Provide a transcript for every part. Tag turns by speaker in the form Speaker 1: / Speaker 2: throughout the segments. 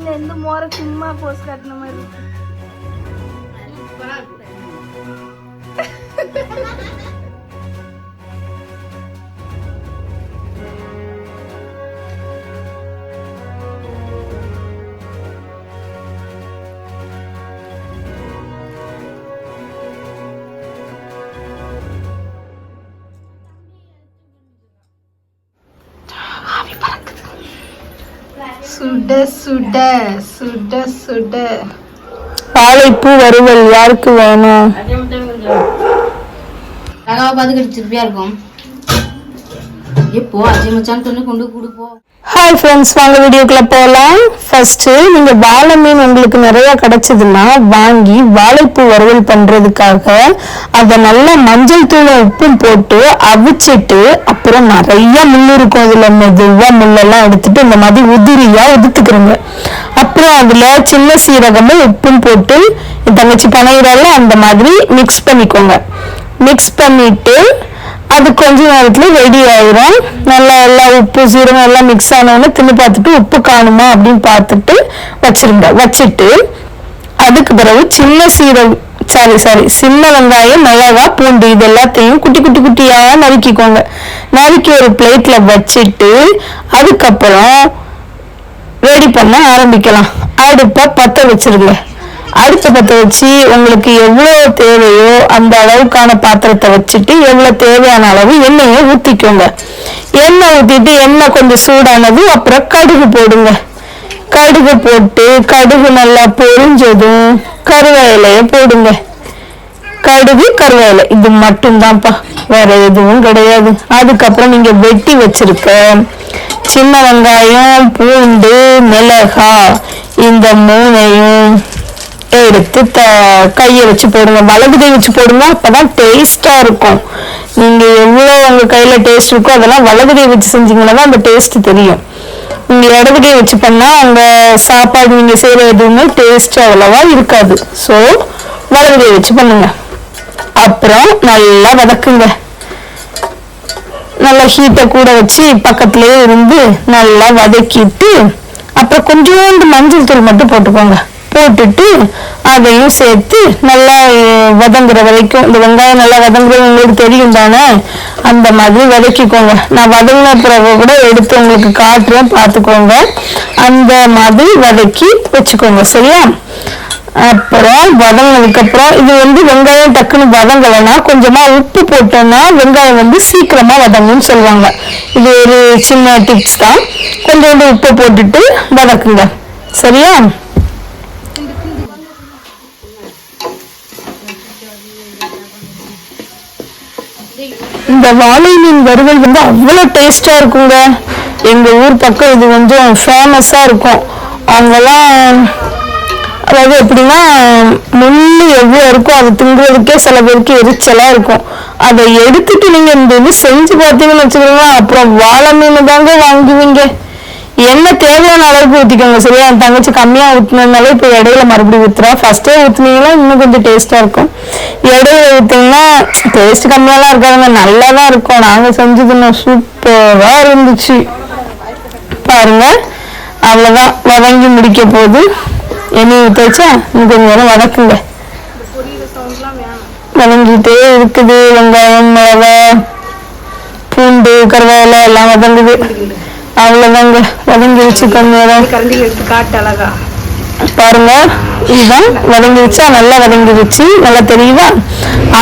Speaker 1: மீன்ல இருந்து மோர சும்மா போஸ் காட்டின மாதிரி இருக்கு. சுட சுட சுட சுட.
Speaker 2: வாழைப்பூ வறுவல் யாருக்கு வேணும்?
Speaker 3: பார்த்துக்கிட்டு திருப்பியா இருக்கும்.
Speaker 2: ஹாய் ஃப்ரெண்ட்ஸ் வாங்க வீடியோக்குள்ள போகலாம் ஃபர்ஸ்ட் நீங்க வாழை மீன் உங்களுக்கு நிறைய கிடைச்சதுன்னா வாங்கி வாழைப்பூ வறுவல் பண்றதுக்காக அதை நல்லா மஞ்சள் தூளும் உப்பும் போட்டு அவிச்சிட்டு அப்புறம் நிறைய முள் இருக்கும். அதுல மெதுவா முள்ளெல்லாம் எடுத்துட்டு இந்த மாதிரி உதிரியா உதுத்துக்கிறோங்க. அப்புறம் அதுல சின்ன சீரகமும் உப்பும் போட்டு தங்கச்சி பனையிறால அந்த மாதிரி மிக்ஸ் பண்ணிக்கோங்க. மிக்ஸ் பண்ணிட்டு அது கொஞ்ச நேரத்துல ரெடி ஆயிரும். நல்லா எல்லாம் உப்பு சீரகம் எல்லாம் மிக்ஸ் ஆனவொடனே தின்னு பார்த்துட்டு உப்பு காணுமா அப்படின்னு பார்த்துட்டு வச்சிருங்க. வச்சுட்டு அதுக்கு பிறகு சின்ன சீரகம் சாரி சாரி சின்ன வெங்காயம் மிளகா பூண்டு இது எல்லாத்தையும் குட்டி குட்டி குட்டியாக நறுக்கிக்கோங்க. நறுக்கி ஒரு பிளேட்டில் வச்சுட்டு அதுக்கப்புறம் ரெடி பண்ண ஆரம்பிக்கலாம். அடுப்பை பற்ற வச்சிருங்க. அடுத்த பற்ற வச்சு உங்களுக்கு எவ்வளோ தேவையோ அந்த அளவுக்கான பாத்திரத்தை வச்சுட்டு எவ்வளோ தேவையான அளவு எண்ணெயை ஊற்றிக்கோங்க எண்ணெய் ஊற்றிட்டு எண்ணெய் கொஞ்சம் சூடானது அப்புறம் கடுகு போடுங்க. கடுகு போட்டு கடுகு நல்லா பொரிஞ்சதும் கருவேலையை போடுங்க. கடுகு கருவேலை. இது மட்டும்தான்ப்பா. வேற எதுவும் கிடையாது. அதுக்கப்புறம் நீங்க வெட்டி வச்சிருக்க சின்ன வெங்காயம் பூண்டு மிளகா இந்த மூணையும் எடுத்து த கையை வச்சு போடுங்க. வலது கை வச்சு போடுங்க. அப்பதான் டேஸ்டா இருக்கும். நீங்க எவ்வளோ உங்க கையில டேஸ்ட் இருக்கோ அதெல்லாம் வலது கை வச்சு செஞ்சீங்கன்னா தான் அந்த டேஸ்ட் தெரியும். நீங்க இடது கை வச்சு பண்ணா அங்க சாப்பாடு நீங்க செய்யற எதுவுமே டேஸ்ட் அவ்வளவா இருக்காது. ஸோ வலது கை வச்சு பண்ணுங்க. அப்புறம் நல்லா வதக்குங்க. நல்லா ஹீட்டை கூட வச்சு பக்கத்துலயே இருந்து நல்லா வதக்கிட்டு அப்புறம் கொஞ்சோண்டு மஞ்சள் தூள் மட்டும் போட்டுக்கோங்க. போட்டுட்டு அதையும் சேர்த்து நல்லா வதங்குற வரைக்கும். இந்த வெங்காயம் நல்லா வதங்குறது உங்களுக்கு தெரியும் தானே? அந்த மாதிரி வதக்கிக்கோங்க. நான் வதங்கின பிறகு கூட எடுத்து உங்களுக்கு காட்டுறேன் பார்த்துக்கோங்க. அந்த மாதிரி வதக்கி வச்சுக்கோங்க சரியா? அப்புறம் வதங்கினதுக்கப்புறம் இது வந்து வெங்காயம் டக்குன்னு வதங்கலைன்னா கொஞ்சமாக உப்பு போட்டோம்னா வெங்காயம் வந்து சீக்கிரமாக வதங்கும்னு சொல்லுவாங்க. இது ஒரு சின்ன டிப்ஸ் தான். கொஞ்சோண்டு உப்பு போட்டுட்டு வதக்குங்க. சரியா? இந்த வாழை மீன் வறுவல் வந்து அவ்வளோ டேஸ்ட்டாக இருக்குங்க. எங்கள் ஊர் பக்கம் இது கொஞ்சம் ஃபேமஸாக இருக்கும். அவங்கெல்லாம் அதாவது எப்படின்னா முள்ளு எவ்வளோ இருக்கோ அதை திங்குறதுக்கே சில பேருக்கு எரிச்சலாக இருக்கும். அதை எடுத்துட்டு நீங்கள் இந்த இது செஞ்சு பார்த்தீங்கன்னு வச்சுக்கோங்களேன் அப்புறம் வாழை மீன் தாங்க வாங்குவீங்க. என்ன தேவையான அளவுக்கு ஊற்றிக்கோங்க சரியா? என் தங்கச்சி கம்மியாக ஊற்றினதுனால இப்போ இடையில மறுபடியும் ஊற்றுறா ஃபர்ஸ்டே ஊற்றுனீங்கன்னா இன்னும் கொஞ்சம் டேஸ்ட்டாக இருக்கும். இடையில ஊற்றிங்கன்னா டேஸ்ட் கம்மியாலாம் இருக்காதுங்க. நல்லா தான் இருக்கும் நாங்கள் செஞ்சதுன்னு சூப்பராக இருந்துச்சு. பாருங்க. அவ்வளோதான் வதங்கி முடிக்க போகுது. எண்ணெய் ஊற்றச்சா இன்னும் கொஞ்சம் நேரம் வதக்குங்க. வதங்கிட்டே இருக்குது. வெங்காயம் மிளகா பூண்டு கருவேலை எல்லாம் வதங்குது. அவ்வளோதாங்க வதங்கி வச்சு கொஞ்ச நேரம் பாருங்க இதுதான் வதங்கி வச்சா நல்லா வதங்கி வச்சு நல்லா தெரியுதா?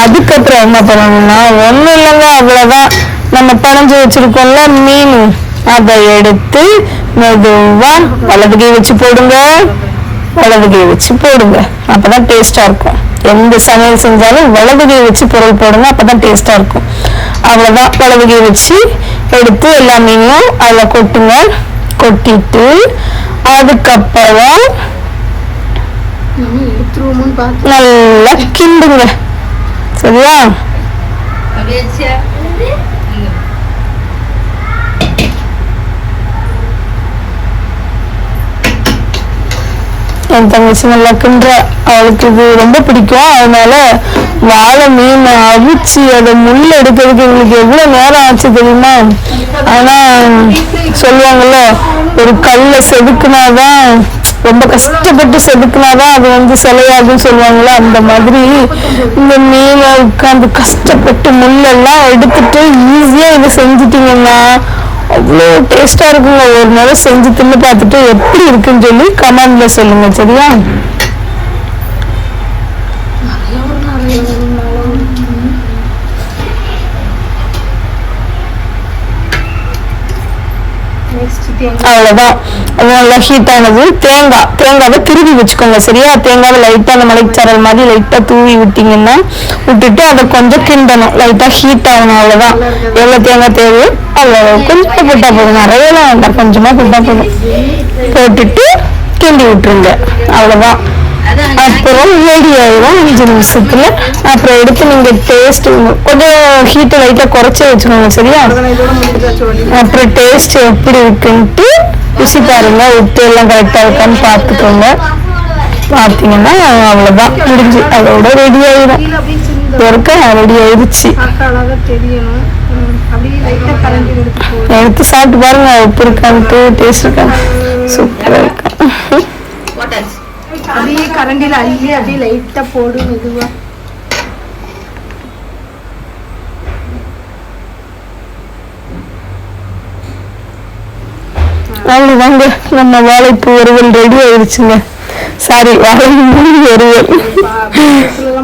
Speaker 2: அதுக்கப்புறம் என்ன பண்ணணும்னா ஒண்ணும் இல்லைங்க அவ்வளவுதான். நம்ம பனைஞ்சு வச்சிருக்கோம்ல மீன். அதை எடுத்து மெதுவா வலது கை வச்சு போடுங்க. வலது கை வச்சு போடுங்க. அப்பதான் டேஸ்டா இருக்கும். எந்த சமையல் செஞ்சாலும் வலது கை வச்சு பொருள் போடுங்க அப்பதான் டேஸ்டா இருக்கும். அவ்வளவுதான். வலது கை வச்சு எடுத்து எல்லா மீனையும் அதில் கொட்டுங்க. கொட்டிட்டு அதுக்கப்புறம்
Speaker 1: பார்த்து
Speaker 2: நல்லா கிண்டுங்க. சரியா? என் தங்கச்சி நல்லா கிண்டுற. அவளுக்கு இது ரொம்ப பிடிக்கும். அதனால வாழை மீன் அவிச்சு அதை முள் எடுக்கிறதுக்கு எங்களுக்கு எவ்வளோ நேரம் ஆச்சு தெரியுமா? ஆனால் சொல்லுவாங்கல்ல ஒரு கல்லை செதுக்குனாதான் ரொம்ப கஷ்டப்பட்டு செதுக்குனாதான் அது வந்து சிலையாகும் சொல்லுவாங்களே அந்த மாதிரி இந்த மீனை உட்காந்து கஷ்டப்பட்டு முள்ளெல்லாம் எடுத்துட்டு ஈஸியாக இதை செஞ்சுட்டீங்கன்னா அவ்வளோ டேஸ்ட்டாக இருக்குங்க. ஒரு நாள் செஞ்சு தின்னு பார்த்துட்டு எப்படி இருக்குன்னு சொல்லி கமெண்டில் சொல்லுங்கள் சரியா? அவ்வளோதான் அதுவும் நல்லா ஹீட் ஆனது தேங்காய். தேங்காவை திருவி வச்சுக்கோங்க. சரியா? தேங்காவை லைட்டாக அந்த மலைச்சாரல் மாதிரி லைட்டாக தூவி விட்டீங்கன்னா விட்டுட்டு அதை கொஞ்சம் கிண்டணும். லைட்டாக ஹீட் ஆகணும். அவ்வளோதான் எவ்வளோ தேங்காய் தேவையோ அவ்வளோ கொஞ்சம் போட்டால் போதும். நிறையலாம் வேண்டாம். கொஞ்சமாக போட்டால் போதும். போட்டுட்டு கிண்டி விட்டுருங்க. அவ்வளோதான் அப்புறம் ரெடி ஆயிடும் அஞ்சு நிமிஷத்துல அப்புறம் எடுத்து நீங்க டேஸ்ட் கொஞ்சம் ஹீட்டை லைட்டா குறைச்சி வச்சுக்கோங்க சரியா? அப்புறம் டேஸ்ட் எப்படி இருக்குன்ட்டு ருசி பாருங்க உப்பு எல்லாம் கரெக்டா இருக்கான்னு பார்த்துக்கோங்க. பார்த்தீங்கன்னா அவ்வளவுதான் முடிஞ்சு. அதோட ரெடி ஆயிடும் இருக்க ரெடி ஆயிடுச்சு.
Speaker 1: எடுத்து போடு
Speaker 2: எடுத்து சாப்பிட்டு பாருங்க உப்பு இருக்கான்ட்டு டேஸ்ட் இருக்கான்னு சூப்பரா இருக்கு.
Speaker 1: கரண்டில அள்ளி அப்படியே லைட்டா போடு மெதுவா.
Speaker 2: அவ்வளவுதாங்க நம்ம வாழைப்பூ வறுவல் ரெடி ஆயிடுச்சுங்க. சாரி
Speaker 1: எல்லாம்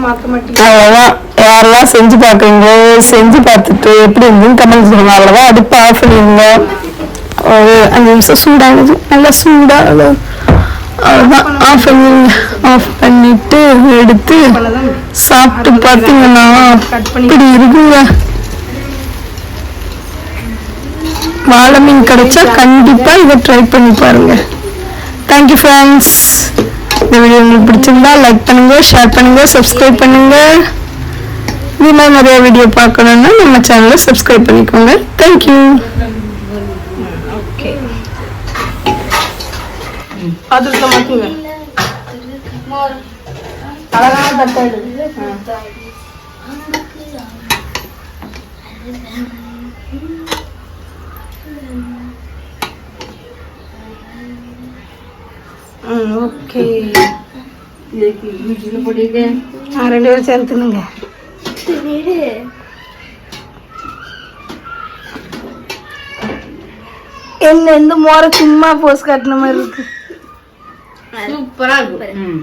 Speaker 1: மாத்த மாட்டீங்க.
Speaker 2: அவ்வளவுதான். யாரெல்லாம் செஞ்சு பார்க்குறீங்க? செஞ்சு பார்த்துட்டு எப்படி இருந்துன்னு கமெண்ட் சொல்லுங்க. அவ்வளவுதான். அடுப்பு ஆஃப் பண்ணிடுங்க. ஒரு அஞ்சு நிமிஷம் சூடாகுது. நல்லா சூடாகுது அவ்வளோதான் ஆஃப் பண்ணிடுங்க. எடுத்து சாப்பிட்டு பார்த்தீங்கன்னா
Speaker 1: கட் பண்ணி
Speaker 2: இப்படி இருக்குங்க. வாழை மீன் கிடைச்சா கண்டிப்பா இதை ட்ரை பண்ணி பாருங்க. தேங்க்யூ ஃப்ரெண்ட்ஸ் இந்த வீடியோ உங்களுக்கு பிடிச்சிருந்தா லைக் பண்ணுங்க ஷேர் பண்ணுங்க சப்ஸ்கிரைப் பண்ணுங்க. இது மாதிரி நிறைய வீடியோ பார்க்கணும்னா நம்ம சேனலை சப்ஸ்கிரைப் பண்ணிக்கோங்க. தேங்க்யூ
Speaker 1: ஓகே அதிர்ஷ்டம் மாத்துங்க அழகான ஓகே. ஆ ரெண்டு பேரும் சேர்ந்து தின்னுங்க. என்ன இந்த மோர சும்மா போஸ் காட்டின மாதிரி இருக்கு.
Speaker 3: சூப்பரா இருக்கும்.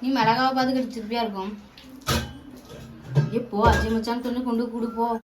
Speaker 3: நீ மிளகாவை பார்த்து கடிச்சிருப்பியா இருக்கும்? எப்போ அஜய் மச்சான் தொண்ணு கொண்டு கொடுப்போ